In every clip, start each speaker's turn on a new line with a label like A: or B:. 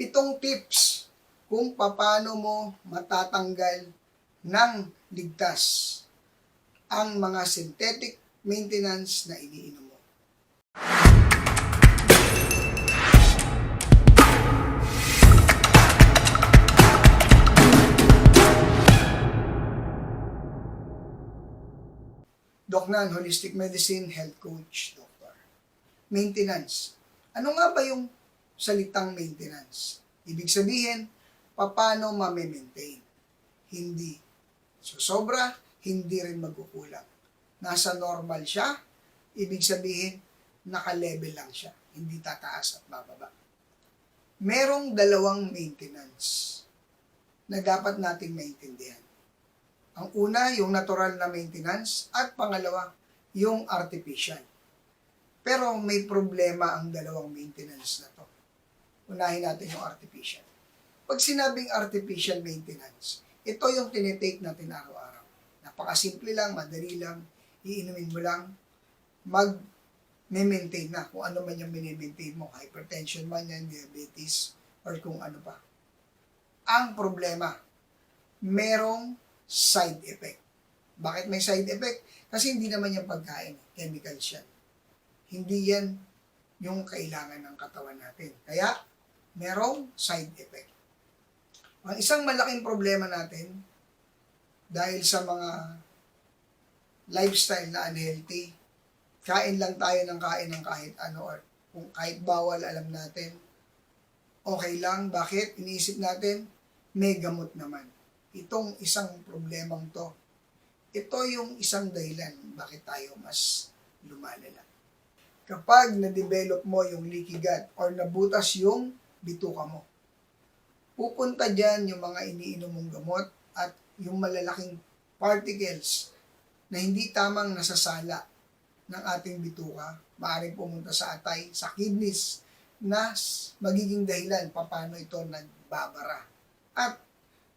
A: pitong tips kung paano mo matatanggal ng ligtas ang mga synthetic maintenance na iniinom mo. Doc Nan, Holistic Medicine Health Coach, Doctor. Maintenance. Ano nga ba yung salitang maintenance? Ibig sabihin, paano ma-maintain? Hindi sobra, hindi rin magkukulang. Nasa normal siya, ibig sabihin, naka-level lang siya. Hindi tataas at bababa. Merong dalawang maintenance na dapat nating maintindihan. Ang una, yung natural na maintenance at pangalawa, yung artificial. Pero may problema ang dalawang maintenance na to. Unahin natin yung artificial. Pag sinabing artificial maintenance, ito yung tinitake natin araw-araw. Napakasimple lang, madali lang, iinumin mo lang, mag maintain na kung ano man yung minimaintain mo, hypertension man yan, diabetes, or kung ano pa. Ang problema, merong side effect. Bakit may side effect? Kasi hindi naman yung pagkain, chemicals yan. Hindi yan yung kailangan ng katawan natin. Kaya, merong side effect. Ang isang malaking problema natin, dahil sa mga lifestyle na unhealthy, kain lang tayo ng kain ng kahit ano, or kung kahit bawal, alam natin, okay lang. Bakit? Iniisip natin, may gamot naman. Itong isang problemang to, ito yung isang dahilan bakit tayo mas lumalala. Kapag na-develop mo yung leaky gut or nabutas yung bituka mo, pupunta dyan yung mga iniinom mong gamot at yung malalaking particles na hindi tamang nasasala ng ating bituka, maaaring pumunta sa atay, sa kidneys, na magiging dahilan paano ito nagbabara. At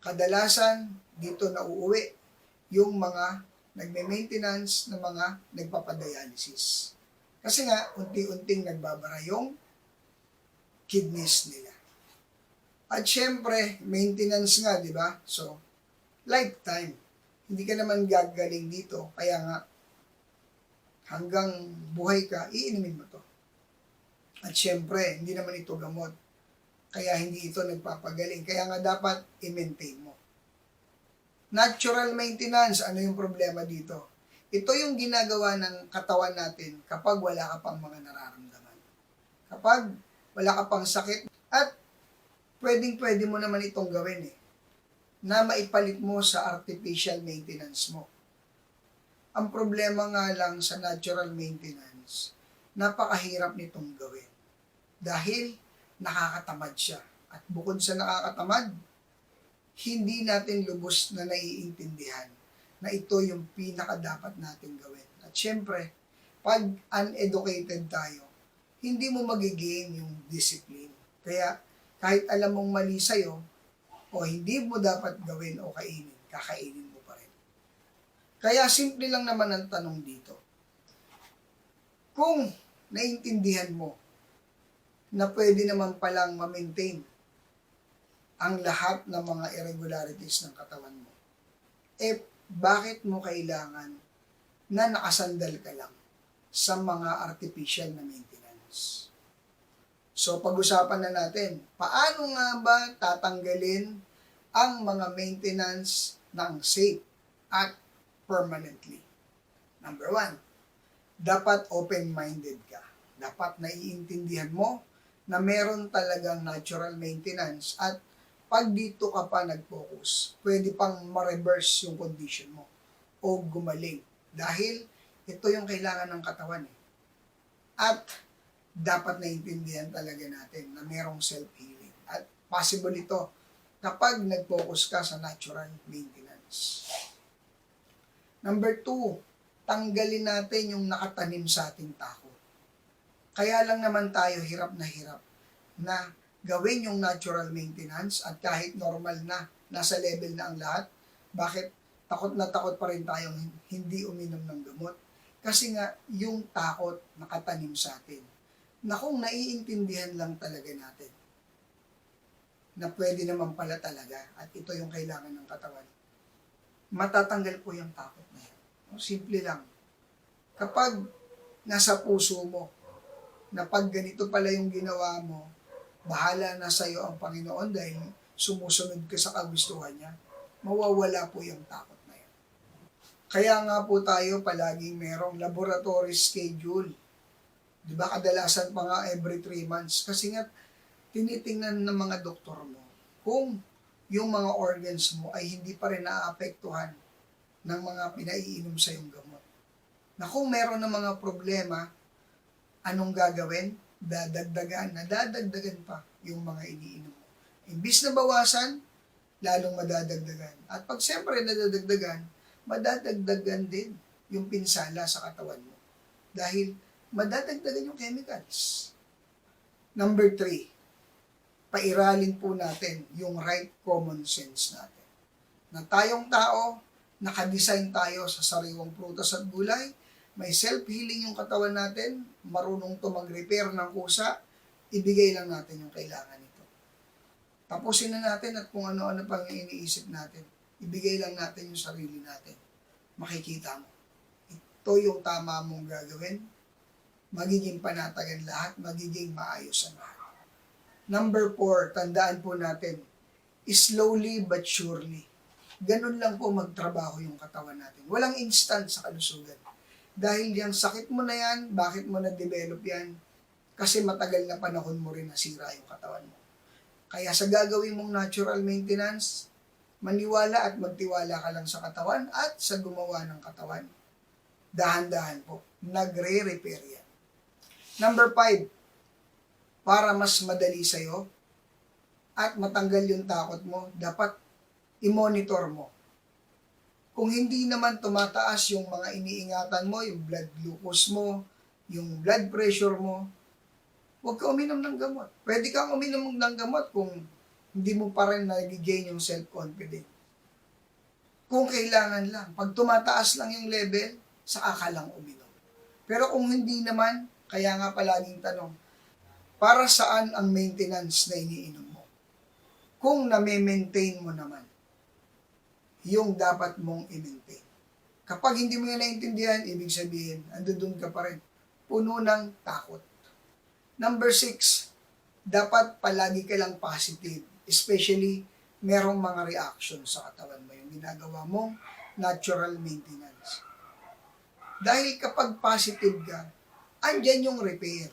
A: kadalasan dito na uuwi yung mga nagme-maintenance ng mga nagpapadialysis. Kasi nga, unti-unting nagbabara yung kidneys nila. At syempre, maintenance nga, di ba? So, lifetime. Hindi ka naman gagaling dito. Kaya nga, hanggang buhay ka, iinumin mo to. At syempre, hindi naman ito gamot. Kaya hindi ito nagpapagaling. Kaya nga dapat i-maintain mo. Natural maintenance, ano yung problema dito? Ito yung ginagawa ng katawan natin kapag wala ka pang mga nararamdaman. Kapag wala ka pang sakit at pwedeng pwede mo naman itong gawin eh na maipalit mo sa artificial maintenance mo. Ang problema nga lang sa natural maintenance, napakahirap nitong gawin. Dahil nakakatamad siya. At bukod sa nakakatamad, hindi natin lubos na naiintindihan na ito yung pinaka dapat natin gawin. At syempre, pag uneducated tayo, hindi mo magigain yung discipline. Kaya kahit alam mong mali sa'yo, o hindi mo dapat gawin o kainin, kakainin mo pa rin. Kaya simple lang naman ang tanong dito. Kung naintindihan mo na pwede naman palang ma-maintain ang lahat ng mga irregularities ng katawan mo, eh bakit mo kailangan na nakasandal ka lang sa mga artificial na maintenance? So, pag-usapan na natin, paano nga ba tatanggalin ang mga maintenance ng safe at permanently? Number one, dapat open-minded ka. Dapat naiintindihan mo na meron talagang natural maintenance at pag dito ka pa nag-focus, pwede pang ma-reverse yung condition mo o gumaling. Dahil ito yung kailangan ng katawan eh. At dapat naiintindihan talaga natin na merong self-healing. At possible ito kapag nag-focus ka sa natural maintenance. Number two, tanggalin natin yung nakatanim sa ating takot. Kaya lang naman tayo hirap na hirap na gawin yung natural maintenance at kahit normal na, nasa level na ang lahat, bakit takot na takot pa rin tayong hindi uminom ng gamot? Kasi nga, yung takot nakatanim sa atin na kung naiintindihan lang talaga natin na pwede naman pala talaga at ito yung kailangan ng katawan, matatanggal po yung takot na yan. Simple lang. Kapag nasa puso mo, na pag ganito pala yung ginawa mo, bahala na sa iyo ang Panginoon dahil sumusunod ka sa kagustuhan niya, mawawala po yung takot na yan. Kaya nga po tayo palaging merong laboratory schedule. Di ba kadalasan nga every 3 months? Kasi nga tinitingnan ng mga doktor mo kung yung mga organs mo ay hindi pa rin naapektuhan ng mga pinaiinom sa yung gamot. Na kung meron ng mga problema, anong gagawin? Dadagdagan, nadadagdagan pa yung mga iniinom. Imbis na bawasan, lalong madadagdagan. At pag siyempre nadadagdagan, madadagdagan din yung pinsala sa katawan mo. Dahil madadagdagan yung chemicals. Number three, pairalin po natin yung right common sense natin. Na tayong tao, nakadesign tayo sa sariwang prutas at gulay, may self-healing yung katawan natin, marunong to mag-repair ng kusa, ibigay lang natin yung kailangan nito. Tapusin na natin at kung ano-ano pang iniisip natin, ibigay lang natin yung sarili natin. Makikita mo. Ito yung tama mong gagawin, magiging panatagan lahat, magiging maayos ang lahat. Number four, tandaan po natin, slowly but surely. Ganun lang po magtrabaho yung katawan natin. Walang instant sa kalusugan. Dahil yung sakit mo na yan, bakit mo na-develop yan? Kasi matagal na panahon mo rin nasira yung katawan mo. Kaya sa gagawin mong natural maintenance, maniwala at magtiwala ka lang sa katawan at sa gumawa ng katawan. Dahan-dahan po. Nagre-repair yan. Number five, para mas madali sa'yo at matanggal yung takot mo, dapat i-monitor mo. Kung hindi naman tumataas yung mga iniingatan mo, yung blood glucose mo, yung blood pressure mo, huwag ka uminom ng gamot. Pwede kang uminom ng gamot kung hindi mo pa rin nag-gain yung self-confidence. Kung kailangan lang. Pag tumataas lang yung level, saka ka lang uminom. Pero kung hindi naman, kaya nga palaging tanong, para saan ang maintenance na iniinom mo? Kung na-maintain mo naman, yung dapat mong i-maintain. Kapag hindi mo yan naintindihan, ibig sabihin, andun ka pa rin. Puno ng takot. Number six, dapat palagi ka lang positive. Especially, merong mga reaction sa katawan mo, yung ginagawa mong natural maintenance. Dahil kapag positive ka, andyan yung repair.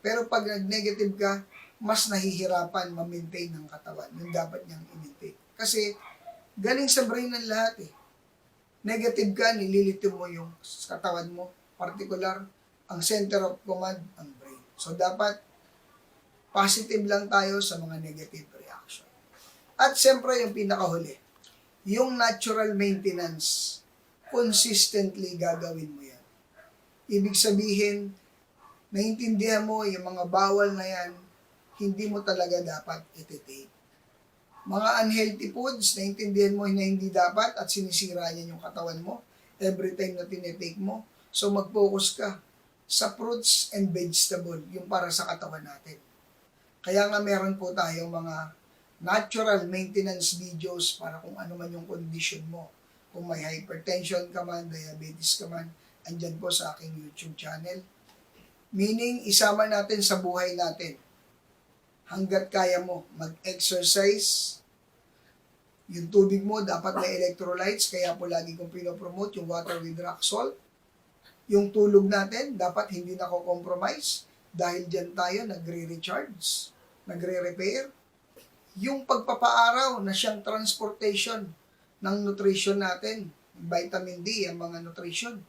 A: Pero pag nag-negative ka, mas nahihirapan ma-maintain ng katawan yung dapat niyang i-maintain. Kasi galing sa brain ng lahat eh. Negative ka, nililito mo yung katawan mo. Particular, ang center of command, ang brain. So dapat positive lang tayo sa mga negative reaction. At siyempre yung pinakahuli, yung natural maintenance, consistently gagawin mo yan. Ibig sabihin, naiintindihan mo yung mga bawal na yan, hindi mo talaga dapat iti-take. Mga unhealthy foods, naiintindihan mo na hindi dapat at sinisira niya yung katawan mo every time na tinitake mo. So mag-focus ka sa fruits and vegetable, yung para sa katawan natin. Kaya nga meron po tayong mga natural maintenance videos para kung ano man yung condition mo. Kung may hypertension ka man, diabetes ka man, andyan po sa aking YouTube channel. Meaning, isama natin sa buhay natin. Hanggat kaya mo, mag-exercise. Yung tubig mo, dapat may electrolytes. Kaya po lagi kong pinopromote yung water with rock salt. Yung tulog natin, dapat hindi nako-compromise. Dahil dyan tayo nagre-recharge, nagre-repair. Yung pagpapaaraw na siyang transportation ng nutrition natin, vitamin D, ang mga nutrition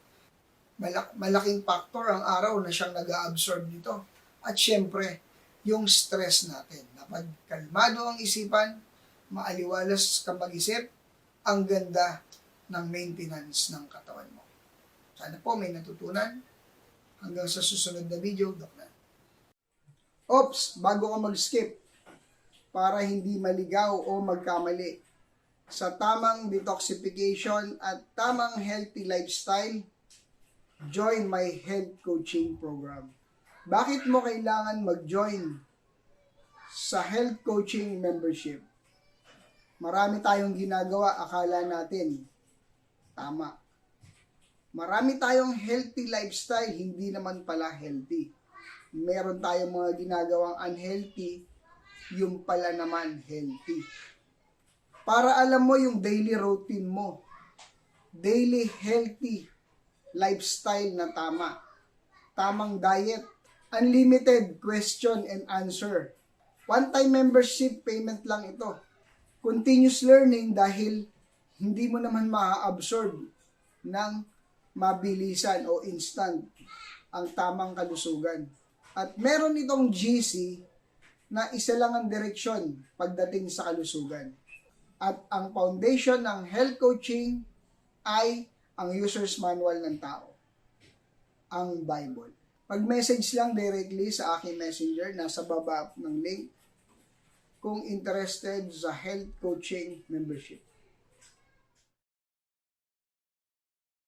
A: malak- malaking factor ang araw na siyang nag-absorb nito. At syempre, yung stress natin. Na pag kalmado ang isipan, maaliwalas ka mag-isip, ang ganda ng maintenance ng katawan mo. Sana po may natutunan. Hanggang sa susunod na video, Doc na. Oops, bago ka mag-skip, para hindi maligaw o magkamali sa tamang detoxification at tamang healthy lifestyle, join my health coaching program. Bakit mo kailangan mag-join sa health coaching membership. Marami tayong ginagawa, akala natin tama. Marami tayong healthy lifestyle, hindi naman pala healthy. Meron tayong mga ginagawang unhealthy, yung pala naman healthy. Para alam mo yung daily routine mo, daily healthy lifestyle na tama, tamang diet, unlimited question and answer. One-time membership payment lang ito. Continuous learning dahil hindi mo naman ma-absorb ng mabilisan o instant ang tamang kalusugan. At meron itong GC na isa lang ang direksyon pagdating sa kalusugan. At ang foundation ng health coaching ay ang user's manual ng tao, ang Bible. Pag-message lang directly sa aking messenger, nasa baba ng link kung interested sa health coaching membership.